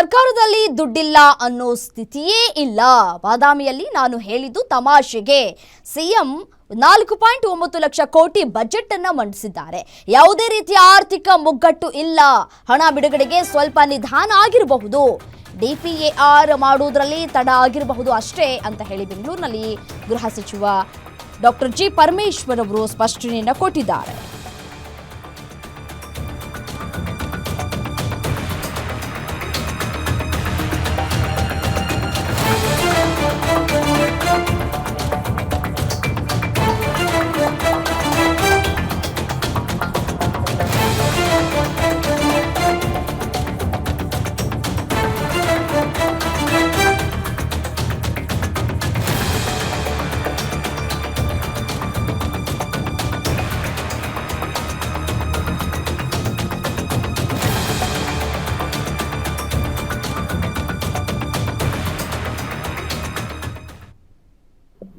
ಸರ್ಕಾರದಲ್ಲಿ ದುಡ್ಡಿಲ್ಲ ಅನ್ನೋ ಸ್ಥಿತಿಯೇ ಇಲ್ಲ. ಬಾದಾಮಿಯಲ್ಲಿ ನಾನು ಹೇಳಿದ್ದು ತಮಾಷೆಗೆ. ಸಿಎಂ ನಾಲ್ಕು ಪಾಯಿಂಟ್ ಒಂಬತ್ತು ಲಕ್ಷ ಕೋಟಿ ಬಜೆಟ್ ಅನ್ನ ಮಂಡಿಸಿದ್ದಾರೆ. ಯಾವುದೇ ರೀತಿಯ ಆರ್ಥಿಕ ಮುಗ್ಗಟ್ಟು ಇಲ್ಲ. ಹಣ ಬಿಡುಗಡೆಗೆ ಸ್ವಲ್ಪ ನಿಧಾನ ಆಗಿರಬಹುದು. ಡಿಪಿಎಆರ್ ಮಾಡುವುದರಲ್ಲಿ ತಡ ಆಗಿರಬಹುದು ಅಷ್ಟೇ ಅಂತ ಹೇಳಿ ಬೆಂಗಳೂರಿನಲ್ಲಿ ಗೃಹ ಸಚಿವ ಡಾಕ್ಟರ್ ಜಿ ಪರಮೇಶ್ವರ್ ಅವರು ಸ್ಪಷ್ಟನೆಯನ್ನು ಕೊಟ್ಟಿದ್ದಾರೆ.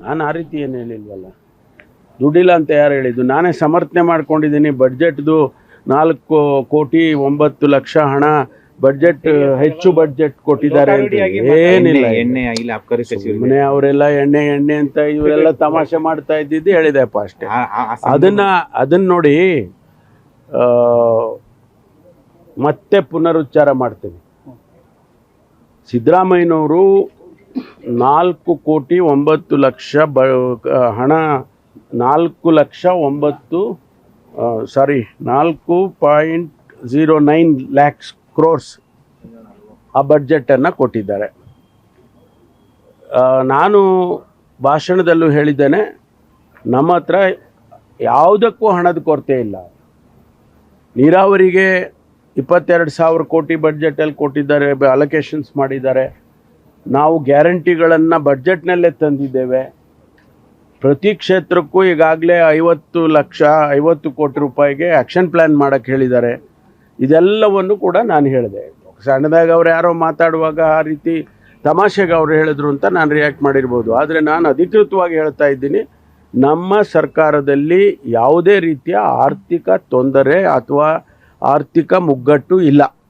ನಾನು ಆ ರೀತಿ ಏನು ಹೇಳಿಲ್ವಲ್ಲ? ದುಡ್ಡಿಲ್ಲ ಅಂತ ಯಾರು ಹೇಳಿದ್ದು? ನಾನೇ ಸಮರ್ಥನೆ ಮಾಡ್ಕೊಂಡಿದ್ದೀನಿ. ಬಡ್ಜೆಟ್ದು ನಾಲ್ಕು ಕೋಟಿ ಒಂಬತ್ತು ಲಕ್ಷ ಹಣ ಬಡ್ಜೆಟ್ ಹೆಚ್ಚು ಬಡ್ಜೆಟ್ ಕೊಟ್ಟಿದ್ದಾರೆ ಏನಿಲ್ಲ ಎಣ್ಣೆ ಎಣ್ಣೆ ಅಬ್ಕಾರಿ ಸುಮ್ಮನೆ ಅವರೆಲ್ಲ ಎಣ್ಣೆ ಎಣ್ಣೆ ಅಂತ ಇವರೆಲ್ಲ ತಮಾಷೆ ಮಾಡ್ತಾ ಇದ್ದಿದ್ದು ಹೇಳಿದೆಪ್ಪ ಅಷ್ಟೇ. ಅದನ್ನ ಅದನ್ನ ನೋಡಿ ಮತ್ತೆ ಪುನರುಚ್ಚಾರ ಮಾಡ್ತೇನೆ. ಸಿದ್ದರಾಮಯ್ಯನವರು ನಾಲ್ಕು ಕೋಟಿ ಒಂಬತ್ತು ಲಕ್ಷ ಬ ಹಣ, ನಾಲ್ಕು ಲಕ್ಷ ಒಂಬತ್ತು ಸಾರಿ ನಾಲ್ಕು point zero nine lakhs crores ಆ ಬಡ್ಜೆಟನ್ನು ಕೊಟ್ಟಿದ್ದಾರೆ. ನಾನು ಭಾಷಣದಲ್ಲೂ ಹೇಳಿದ್ದೇನೆ, ನಮ್ಮ ಹತ್ರ ಯಾವುದಕ್ಕೂ ಹಣದ ಕೊರತೆ ಇಲ್ಲ. ನೀರಾವರಿಗೆ ಇಪ್ಪತ್ತೆರಡು ಸಾವಿರ ಕೋಟಿ ಬಡ್ಜೆಟಲ್ಲಿ ಕೊಟ್ಟಿದ್ದಾರೆ ಅಲೊಕೇಶನ್ಸ್ ಮಾಡಿದ್ದಾರೆ. ನಾವು ಗ್ಯಾರಂಟಿಗಳನ್ನು ಬಡ್ಜೆಟ್ನಲ್ಲೇ ತಂದಿದ್ದೇವೆ. ಪ್ರತಿ ಕ್ಷೇತ್ರಕ್ಕೂ ಈಗಾಗಲೇ ಐವತ್ತು ಲಕ್ಷ, ಐವತ್ತು ಕೋಟಿ ರೂಪಾಯಿಗೆ ಆ್ಯಕ್ಷನ್ ಪ್ಲ್ಯಾನ್ ಮಾಡೋಕ್ಕೆ ಹೇಳಿದ್ದಾರೆ. ಇದೆಲ್ಲವನ್ನು ಕೂಡ ನಾನು ಹೇಳಿದೆ. ಸಣ್ಣದಾಗ ಅವ್ರು ಯಾರೋ ಮಾತಾಡುವಾಗ ಆ ರೀತಿ ತಮಾಷೆಗೆ ಅವ್ರು ಹೇಳಿದ್ರು ಅಂತ ನಾನು ರಿಯಾಕ್ಟ್ ಮಾಡಿರ್ಬೋದು. ಆದರೆ ನಾನು ಅಧಿಕೃತವಾಗಿ ಹೇಳ್ತಾ ಇದ್ದೀನಿ, ನಮ್ಮ ಸರ್ಕಾರದಲ್ಲಿ ಯಾವುದೇ ರೀತಿಯ ಆರ್ಥಿಕ ತೊಂದರೆ ಅಥವಾ ಆರ್ಥಿಕ ಮುಗ್ಗಟ್ಟು ಇಲ್ಲ.